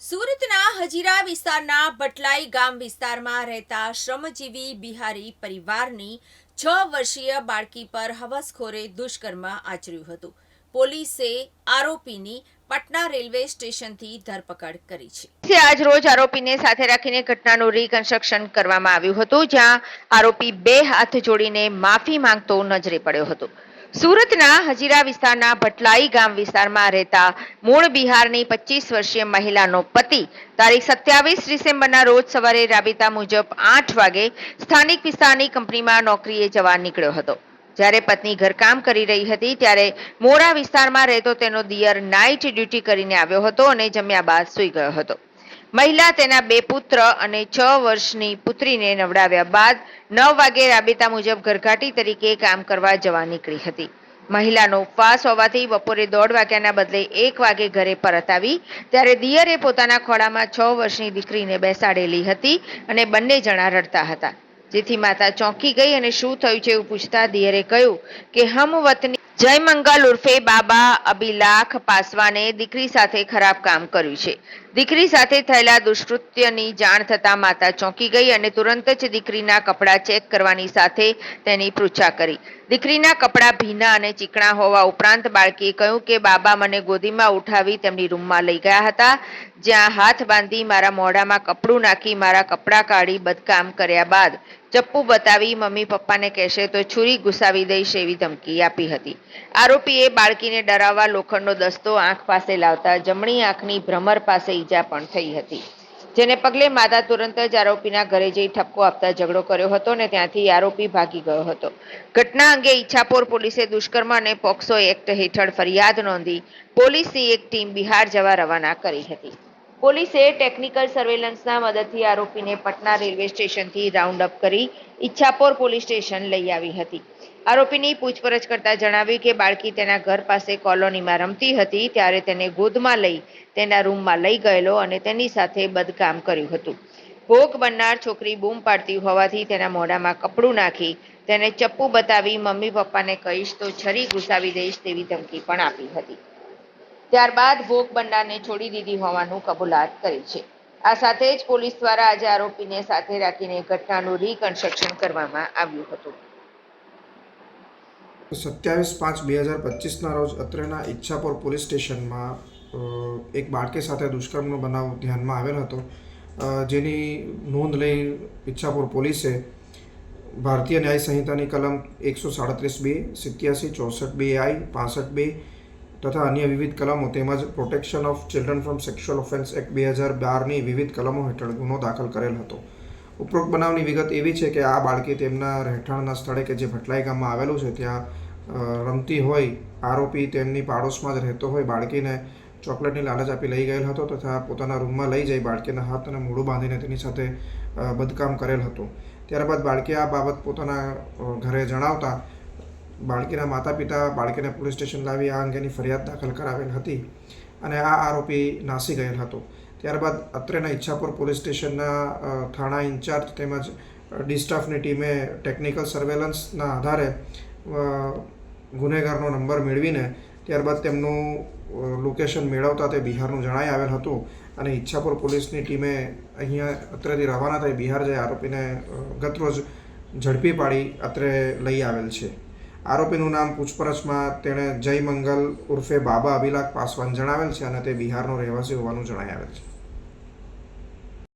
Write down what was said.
સુરતના હજીરા વિસ્તારના બટલાઈ ગામ વિસ્તારમાં રહેતા શ્રમજીવી બિહારી પરિવારની છ વર્ષીય બાળકી પર હવસખોરે દુષ્કર્મ આચર્યું હતું. પોલીસે આરોપીની પટના રેલવે સ્ટેશનથી ધરપકડ કરી છે. આજ રોજ આરોપીને સાથે રાખીને ઘટનાનું રીકન્સ્ટ્રક્શન કરવામાં આવ્યું હતું, જ્યાં આરોપી બે હાથ જોડીને માફી માંગતો નજરે પડ્યો હતો. સુરતના હજીરા વિસ્તારના ભટલાઈ ગામ વિસ્તારમાં રહેતા મૂળ બિહારની પચીસ વર્ષીય મહિલાનો પતિ તારીખ સત્યાવીસ ડિસેમ્બરના રોજ સવારે રાબેતા મુજબ આઠ વાગે સ્થાનિક વિસ્તારની કંપનીમાં નોકરીએ જવા નીકળ્યો હતો. જ્યારે પત્ની ઘરકામ કરી રહી હતી, ત્યારે મોરા વિસ્તારમાં રહેતો તેનો દિયર નાઇટ ડ્યુટી કરીને આવ્યો હતો અને જમ્યા બાદ સૂઈ ગયો હતો. મહિલા તેના બે પુત્ર અને છ વર્ષની પુત્રીને નવડાવ્યા બાદ નવ વાગે રાબેતા મુજબ ઘરઘાટી તરીકે કામ કરવા જવા નીકળી હતી. મહિલાનો ઉપવાસ હોવાથી બપોરે દોઢ વાગ્યાના બદલે એક વાગે ઘરે પરત આવી. ત્યારે દિયરે પોતાના ખોળામાં છ વર્ષની દીકરીને બેસાડેલી હતી અને બંને જણા રડતા હતા. જેથી માતા ચોંકી ગઈ અને શું થયું છે એવું પૂછતા દિયરે કહ્યું કે, હમ વતની, જય ઉર્ફે બાબા અબિલાખ પાસવાને દીકરી સાથે ખરાબ કામ કર્યું છે. દીકરી સાથે થયેલા દુષ્કૃત્યની જાણ થતાં માતા ચોંકી ગઈ અને તુરંત જ દીકરીના કપડાં ચેક કરવાની સાથે તેની પૃચ્છા કરી. દીકરીના કપડાં ભીના અને ચીકણા હોવા ઉપરાંત બાળકીએ કહ્યું કે, બાબા મને ગોદીમાં ઉઠાવી તેમની રૂમમાં લઈ ગયા હતા. જ્યાં હાથ બાંધી મારા મોઢામાં કપડું નાખી મારા કપડાં કાઢી બદકામ કર્યા બાદ ચપ્પુ બતાવી મમ્મી પપ્પાને કહેશે તો છુરી ઘુસાવી દઈશ એવી ધમકી આપી હતી. આરોપીએ બાળકીને ડરાવવા લોખંડનો દસ્તો આંખ પાસે લાવતા જમણી આંખની ભ્રમર પાસે ઈજા પણ થઈ હતી. જેને પગલે માતા તુરંત જ આરોપીના ઘરે જઈ ઠપકો આપતા ઝઘડો કર્યો હતો અને ત્યાંથી આરોપી ભાગી ગયો હતો. ઘટના અંગે ઈચ્છાપોર પોલીસે દુષ્કર્મ અને પોક્સો એક્ટ હેઠળ ફરિયાદ નોંધી પોલીસની એક ટીમ બિહાર જવા રવાના કરી હતી. પોલીસે ટેકનિકલ સર્વેલન્સના મદદથી આરોપીને પટના રેલવે સ્ટેશનથી રાઉન્ડ અપ કરી ઈચ્છાપોર પોલીસ સ્ટેશન લઈ આવી હતી. આરોપીની પૂછપરછ કરતા જણાવ્યું કે બાળકી તેના ઘર પાસે કોલોનીમાં રમતી હતી, ત્યારે તેને ગોદમાં લઈ, તેના રૂમમાં લઈ ગયેલો અને તેની સાથે બદકામ કર્યું હતું. ભોગ બનનાર છોકરી બૂમ પાડતી હોવાથી તેના મોઢામાં કપડું નાખી, તેને ચપ્પુ બતાવી મમ્મી પપ્પાને કહીશ તો છરી ઘુસાવી દઈશ તેવી ધમકી પણ આપી હતી. ત્યારબાદ ભોગ બનનારને છોડી દીધી હોવાનું કબૂલાત કરી છે. આ સાથે જ પોલીસ દ્વારા આજે આરોપીને સાથે રાખીને ઘટનાનું રીકન્સ્ટ્રક્શન કરવામાં આવ્યું હતું. સત્યાવીસ પાંચ બે હજાર પચીસના રોજ અત્રેના ઈચ્છાપુર પોલીસ સ્ટેશનમાં એક બાળકી સાથે દુષ્કર્મનો બનાવ ધ્યાનમાં આવેલ હતો. જેની નોંધ લઈ ઈચ્છાપુર પોલીસે ભારતીય ન્યાય સંહિતાની કલમ એકસો સાડત્રીસ બે, સિત્યાસી ચોસઠ બે આઈ, પાસઠ બે તથા અન્ય વિવિધ કલમો તેમજ protection of children from sexual offence act બે હજાર બારની વિવિધ કલમો હેઠળ ગુનો દાખલ કરેલ હતો. ઉપરોક્ત બનાવની વિગત એવી છે કે આ બાળકી તેમના રહેઠાણના સ્થળે કે જે ભટલાઈ ગામમાં આવેલું છે, ત્યાં રમતી હોય, આરોપી તેમની પાડોશમાં જ રહેતો હોય, બાળકીને ચોકલેટની લાલચ આપી લઈ ગયેલ હતો તથા પોતાના રૂમમાં લઈ જઈ બાળકીના હાથ અને મોઢું બાંધીને તેની સાથે બદકામ કરેલ હતું. ત્યારબાદ બાળકી આ બાબત પોતાના ઘરે જણાવતા બાળકીના માતા પિતા બાળકીને પોલીસ સ્ટેશન લાવી આ અંગેની ફરિયાદ દાખલ કરાવેલ હતી અને આ આરોપી નાસી ગયેલ હતો. ત્યારબાદ અત્રેના ઈચ્છાપુર પોલીસ સ્ટેશનના થાણા ઇન્ચાર્જ તેમજ ડિસ્ટાફની ટીમે ટેકનિકલ સર્વેલન્સના આધારે ગુનેગારનો નંબર મેળવીને ત્યારબાદ તેમનું લોકેશન મેળવતા તે બિહારનું જણાઈ આવેલ હતું અને ઈચ્છાપુર પોલીસની ટીમે અહીંયા અત્રેથી રવાના થઈ બિહાર જઈ આરોપીને ગતરોજ ઝડપી પાડી અત્રે લઈ આવેલ છે. આરોપીનું નામ પૂછપરછમાં તેણે જય મંગલ ઉર્ફે બાબા અભિલાખ પાસવાન જણાવેલ છે અને તે બિહારનો રહેવાસી હોવાનું જણાઈ આવેલ છે.